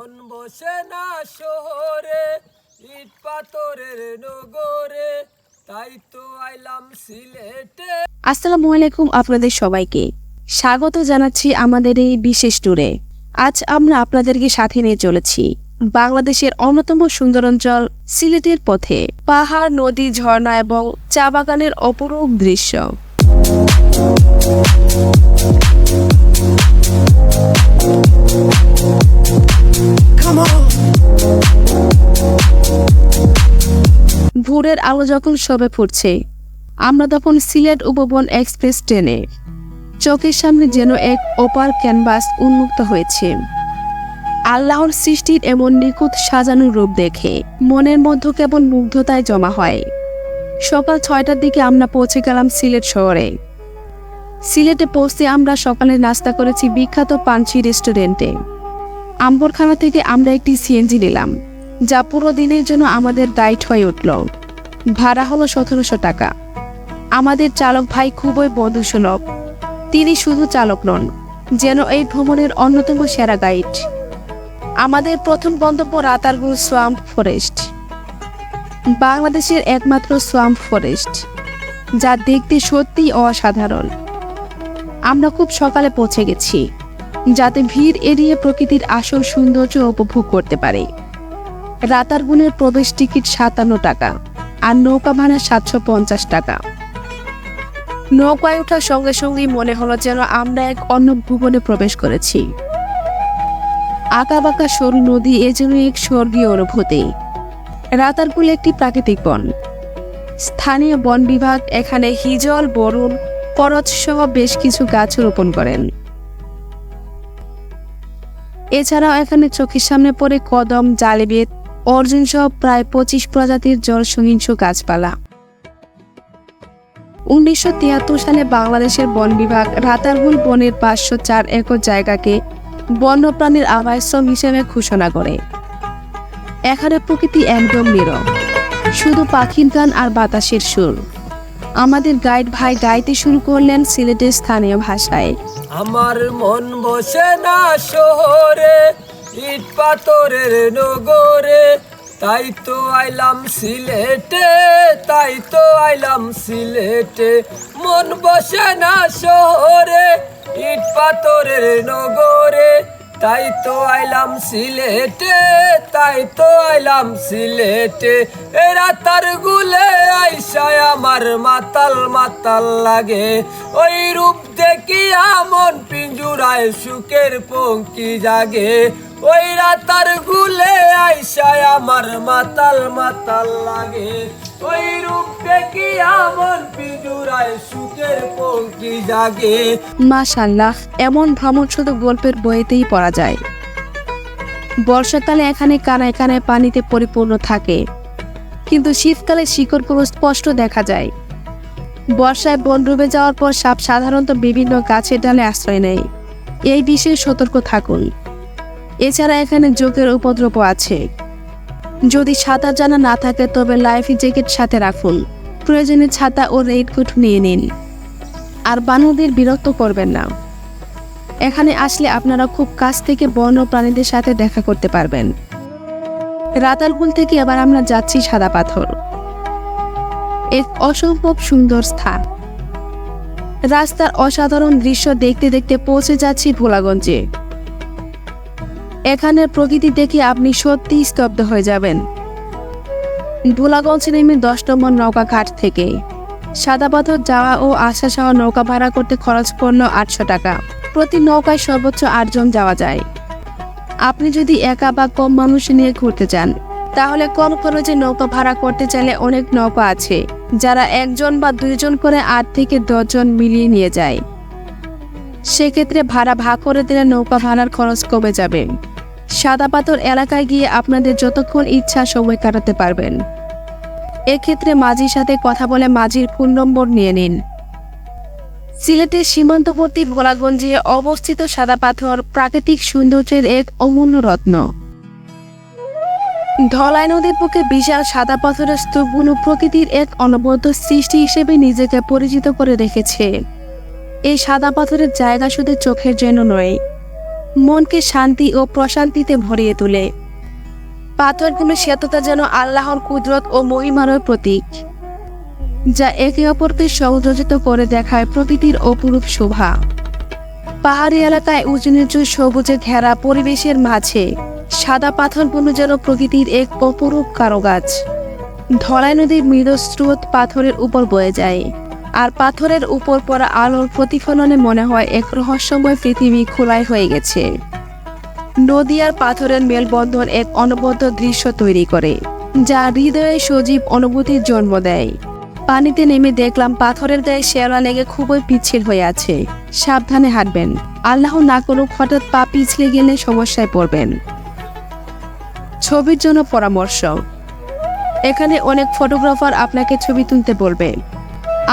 মন বসে না শহরে, ইট পাথরের নগরে, তাই তো আইলাম সিলেটে। আসসালামু আলাইকুম আপনাদের সবাইকে। স্বাগত জানাচ্ছি আমাদের এই বিশেষ ট্যুরে। আজ আমরা আপনাদেরকে সাথে নিয়ে চলেছি বাংলাদেশের অন্যতম সুন্দর অঞ্চল সিলেটের পথে। পাহাড়, নদী, ঝর্ণা এবং চা বাগানের অপরূপ দৃশ্য। ভোরের আলো যখন সবে ফুটছে, আমরা তখন সিলেট উপবন এক্সপ্রেস ট্রেনে। চোখের সামনে যেন এক ওপার ক্যানভাস উন্মুক্ত হয়েছে। আল্লাহর সৃষ্টির এমন নিখুঁত সাজানো রূপ দেখে মনের মধ্যে কেবল মুগ্ধতায় জমা হয়। সকাল ছয়টার দিকে আমরা পৌঁছে গেলাম সিলেট শহরে। সিলেটে পৌঁছে আমরা সকালে নাস্তা করেছি বিখ্যাত পাঞ্চি রেস্টুরেন্টে। আম্বরখানা থেকে আমরা একটি সিএনজি নিলাম, যা পুরো দিনের জন্য আমাদের ডাইট হয়ে উঠল। ভাড়া হলো সতেরোশো টাকা। আমাদের চালক ভাই খুবই বন্ধুসুলভ। তিনি শুধু চালক নন, যেন এই ভ্রমণের অন্যতম সেরা গাইড। আমাদের প্রথম গন্তব্য রাতারগুল সোয়াম্প ফরেস্ট। বাংলাদেশের একমাত্র সোয়াম্প ফরেস্ট, যা দেখতে সত্যিই অসাধারণ। আমরা খুব সকালে পৌঁছে গেছি। যাতে ভিড় এড়িয়ে প্রকৃতির আসল সৌন্দর্য উপভোগ করতে পারে। রাতারগুলের প্রবেশ টিকিট সাতান্ন টাকা, আর নৌকা ভাড়া সাতশো পঞ্চাশ টাকা। নৌকায় ওঠার সঙ্গে সঙ্গেই মনে হলো যেন আমরা এক অন্য ভুবনে প্রবেশ করেছি। আঁকা বাঁকা সরু নদী এ যেন এক স্বর্গীয় অনুভূতি। রাতারগুল একটি প্রাকৃতিক বন। স্থানীয় বন বিভাগ এখানে হিজল, বরুণ করচ সহ বেশ কিছু গাছ রোপণ করেন। এছাড়াও এখানে চোখের সামনে পড়ে কদম জালিবেত অর্জুন সহ প্রায় পঁচিশ প্রজাতির জল সহিংস গাছপালা। উনিশশো তিয়াত্তর সালে বাংলাদেশের বন বিভাগ রাতারগুল বনের পাঁচশো চার একর জায়গাকে বন্যপ্রাণীর আবাসশ্রম হিসেবে ঘোষণা করে। এখানে প্রকৃতি একদম নীরব। শুধু পাখির গান আর বাতাসের সুর। আমাদের গাইড ভাই গাইতে শুরু করলেন সিলেটের স্থানীয় ভাষায়। আমার মন বসে না শহরে, ইট পাথরের নগরে। তাই তো আইলাম সিলেটে, তাই তো আইলাম সিলেটে। মন বসে না শহরে, ইট পাথরের নগরে। তাই তো আইলাম সিলেটে, তাই তো আইলাম সিলেটে। এরা তার গুলে আইসায় আমার মাতাল মাতাল লাগে। ওই রূপ দেখিয়া মন পিঞ্জুরায় সুখের পঙ্কি জাগে। ওই রাতার গুলে আইসায় আমার মাতাল মাতাল লাগে। ওই রূপ দেখিয়া মন পিঞ্জুরায় সুখের পঙ্কি জাগে? মাশাল্লাহ, এমন ভ্রমণ শুধু গল্পের বইতেই পড়া যায়। বর্ষাকালে এখানে কানায় কানায় পানিতে পরিপূর্ণ থাকে। কিন্তু শীতকালে শিকড়গুলো স্পষ্ট দেখা যায়। বর্ষায় বন ডুবে যাওয়ার পর সাপ সাধারণত বিভিন্ন গাছের ডালে আশ্রয় নেয়। এই বিষয়ে সতর্ক থাকুন। এছাড়া এখানে যোগের উপদ্রব আছে। যদি সাঁতার জানা না থাকে, তবে লাইফ জ্যাকেট সাথে রাখুন। প্রয়োজনে ছাতা ও রেইনকোট নিয়ে নিন। আর বানরদের বিরক্ত করবেন না। এখানে আসলে আপনারা খুব কাছ থেকে বন্য প্রাণীদের সাথে দেখা করতে পারবেন। রাতারগুল থেকে এবার আমরা যাচ্ছি সাদা পাথর। এক অসম্ভব সুন্দর স্থান। রাস্তার অসাধারণ দৃশ্য দেখতে দেখতে পৌঁছে যাচ্ছি ভোলাগঞ্জে। এখানের প্রকৃতি দেখে আপনি সত্যি স্তব্ধ হয়ে যাবেন। ভোলাগঞ্জ নেমে দশ নম্বর নৌকা ঘাট থেকে। সাদা পাথর যাওয়া ও আসা সহ নৌকা ভাড়া করতে খরচ পড়ল আটশো টাকা। প্রতি নৌকায় সর্বোচ্চ আটজন যাওয়া যায়। আপনি যদি একা বা কম মানুষ নিয়ে ঘুরতে চান, তাহলে কম খরচে নৌকা ভাড়া করতে চাইলে অনেক নৌকা আছে, যারা একজন বা দুইজন করে আট থেকে দশজন মিলিয়ে নিয়ে যায়। সেক্ষেত্রে ভাড়া ভাগ করে দিলে নৌকা ভাড়ার খরচ কমে যাবে। সাদা পাথর এলাকায় গিয়ে আপনাদের যতক্ষণ ইচ্ছা সময় কাটাতে পারবেন। এক্ষেত্রে মাঝির সাথে কথা বলে মাঝির ফোন নম্বর নিয়ে নিন। সিলেটের সীমান্তবর্তী ভোলাগঞ্জে অবস্থিত সাদা পাথর প্রাকৃতিক সৌন্দর্যের এক অমূল্য রত্ন। ধলাই নদীর বুকে বিশাল সাদা পাথরের স্তূপগুলো প্রকৃতির এক অনবদ্য সৃষ্টি হিসেবে নিজেকে পরিচিত করে রেখেছে। এই সাদা পাথরের জায়গা শুধু চোখের জন্য নয় মনকে শান্তি ও প্রশান্তিতে ভরিয়ে তোলে। পাথরগুলো শ্বেততা যেন আল্লাহর কুদরত ও মহিমারও প্রতীক, যা একে অপরকে সংযোজিত করে দেখায় প্রকৃতির অপরূপ শোভা। পাহাড়ি এলাকায় উঁচু নিচু সবুজে ঘেরা পরিবেশের মাঝে সাদা পাথরগুলো যেন প্রকৃতির এক অপরূপ কারুকাজ। ধলাই নদীর মৃদু স্রোত পাথরের উপর বয়ে যায়। আর পাথরের উপর পড়া আলোর প্রতিফলনে মনে হয় এক রহস্যময় পৃথিবী খোলাই হয়ে গেছে। নদী আর পাথরের মেলবন্ধন এক অনবদ্য দৃশ্য তৈরি করে, যা হৃদয়ে সজীব অনুভূতির জন্ম দেয়। পানিতে নেমে দেখলাম পাথরের গায়ে শেওলা লেগে খুবই পিচ্ছিল হয়ে আছে। সাবধানে হাঁটবেন। আল্লাহ না করুক হঠাৎ পা পিছলে গেলে সমস্যায় পড়বেন। ছবির জন্য পরামর্শ। এখানে অনেক ফটোগ্রাফার আপনাকে ছবি তুলতে বলবে।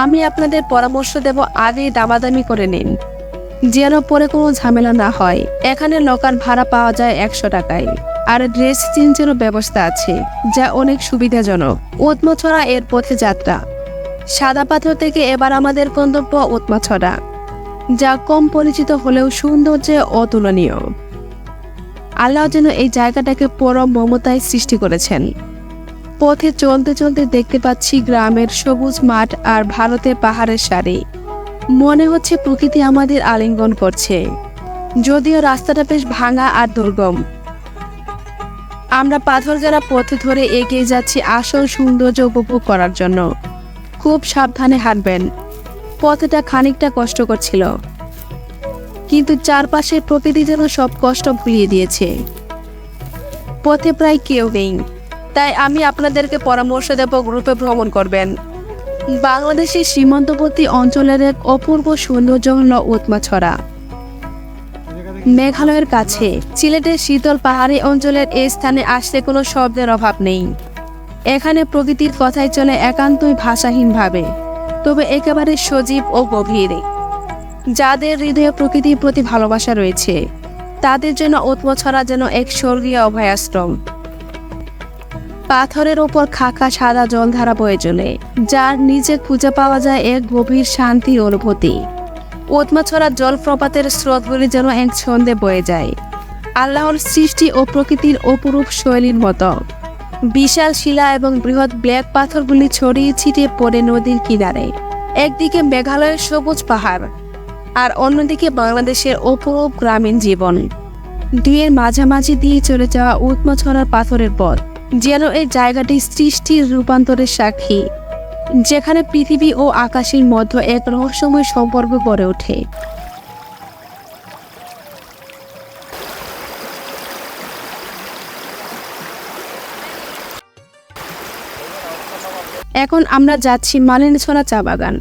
আমি আপনাদের পরামর্শ দেব আগে দামাদামি করে নিন। যেন পরে কোনো ঝামেলা না হয়। এখানে লকার ভাড়া পাওয়া যায় একশো টাকায়। আর ড্রেস চেঞ্জেরও ব্যবস্থা আছে, যা অনেক সুবিধাজনক। উৎমছড়া এর পথে যাত্রা। সাদা পাথর থেকে এবার আমাদের গন্তব্য উৎমাছড়া, যা কম পরিচিত হলেও সৌন্দর্যে অতুলনীয়। আল্লাহ যেন এই জায়গাটাকে পরম মমতায় সৃষ্টি করেছেন। পথে চলতে চলতে দেখতে পাচ্ছি গ্রামের সবুজ মাঠ আর ভারতের পাহাড়ের সারি। মনে হচ্ছে প্রকৃতি আমাদের আলিঙ্গন করছে। যদিও রাস্তাটা বেশ ভাঙা আর দুর্গম। আমরা পাথর যারা পথে ধরে এগিয়ে যাচ্ছি আসল সৌন্দর্য উপভোগ করার জন্য। খুব সাবধানে হাঁটবেন। পথটা খানিকটা কষ্ট করছিল কিন্তু চারপাশের প্রকৃতি যেন সব কষ্ট ভুলিয়ে দিয়েছে। পথে প্রায় কেউ নেই। তাই আমি আপনাদেরকে পরামর্শ দেব, গ্রুপে ভ্রমণ করবেন। বাংলাদেশের সীমান্তবর্তী অঞ্চলের এক অপূর্ব সৌন্দর্য হল উৎমাছড়া। মেঘালয়ের কাছে সিলেটের শীতল পাহাড়ি অঞ্চলের এই স্থানে আসলে কোনো শব্দের অভাব নেই। এখানে প্রকৃতির কথাই চলে একান্তই ভাষাহীনভাবে, তবে একেবারে সজীব ও গভীর। যাদের হৃদয়ে প্রকৃতির প্রতি ভালোবাসা রয়েছে, তাদের জন্য উৎমছড়া যেন এক স্বর্গীয় অভয়াশ্রম। পাথরের ওপর খাকা সাদা জলধারা বয়ে চলে, যার নিচে খুঁজে পাওয়া যায় এক গভীর শান্তির অনুভূতি। ওতমাছড়া জলপ্রপাতের স্রোতগুলি যেন এক ছন্দে বয়ে যায়। আল্লাহর সৃষ্টি ও প্রকৃতির অপরূপ শৈলীর মতো। বিশাল শিলা এবং বৃহৎ ব্ল্যাক পাথরগুলি ছড়িয়ে ছিটিয়ে পড়ে নদীর কিনারে। একদিকে মেঘালয়ের সবুজ পাহাড়, আর অন্যদিকে বাংলাদেশের অপরূপ গ্রামীণ জীবন। দুয়ের মাঝামাঝি দিয়ে চলে যাওয়া উৎমছড়ার পাথরের পথ। যেন এই জায়গাটি সৃষ্টির রূপান্তরের সাক্ষী, যেখানে পৃথিবী ও আকাশের মধ্যে এক রহস্যময় সম্পর্ক গড়ে ওঠে। এখন আমরা যাচ্ছি মালিনীছড়া চা বাগান,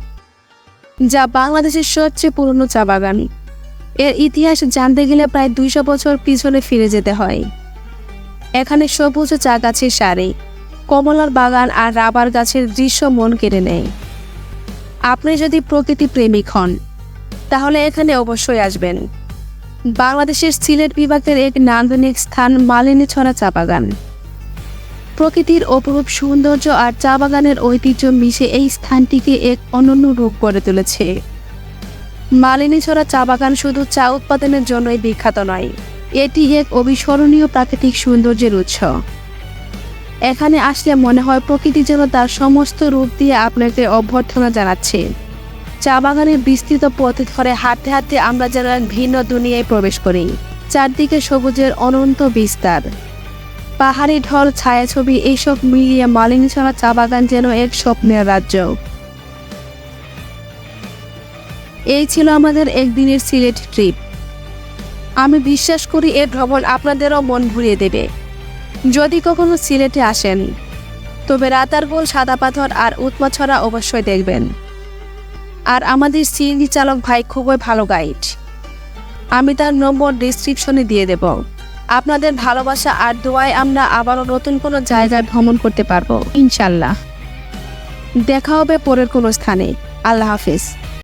যা বাংলাদেশের সবচেয়ে পুরনো চা বাগান। এর ইতিহাস জানতে গেলে প্রায় দুইশো বছর পিছনে ফিরে যেতে হয়। এখানে সবুজ চা গাছের সারি, কমলার বাগান আর রাবার গাছের দৃশ্য মন কেড়ে নেয়। আপনি যদি প্রকৃতি প্রেমিক হন, তাহলে এখানে অবশ্যই আসবেন। বাংলাদেশের সিলেট বিভাগের এক নান্দনিক স্থান মালিনীছড়া চা বাগান। প্রকৃতির অপরূপ সৌন্দর্য আর চা বাগানের ঐতিহ্য মিশে এই স্থানটিকে এক অনন্য রূপ করে তুলেছে। মালিনীছড়া চা বাগান শুধু চা উৎপাদনের জন্যই বিখ্যাত নয় এটি এক অবিস্মরণীয় প্রাকৃতিক সৌন্দর্যের উৎস। এখানে আসলে মনে হয় প্রকৃতি যেন তার সমস্ত রূপ দিয়ে আপনাকে অভ্যর্থনা জানাচ্ছে। চা বাগানের বিস্তৃত পথে ধরে হাঁটতে হাঁটতে আমরা যেন এক ভিন্ন দুনিয়ায় প্রবেশ করি। চারদিকে সবুজের অনন্ত বিস্তার। পাহাড়ি ঢল, ছায়াছবি, এইসব মিলিয়ে মালিনীছড়া চা বাগান যেন এক স্বপ্নের রাজ্য। এই ছিল আমাদের একদিনের সিলেট ট্রিপ। আমি বিশ্বাস করি এ ভ্রমণ আপনাদেরও মন ভরিয়ে দেবে। যদি কখনো সিলেটে আসেন, তবে রাতারগোল সাদা পাথর আর উৎমাছড়া অবশ্যই দেখবেন। আর আমাদের সিএনজি চালক ভাই খুবই ভালো গাইড। আমি তার নম্বর ডিসক্রিপশনে দিয়ে দেব। আপনাদের ভালোবাসা আর দোয়ায় আমরা আবারও নতুন কোনো জায়গায় ভ্রমণ করতে পারব, ইনশাল্লাহ। দেখা হবে পরের কোনো স্থানে। আল্লাহ হাফিজ।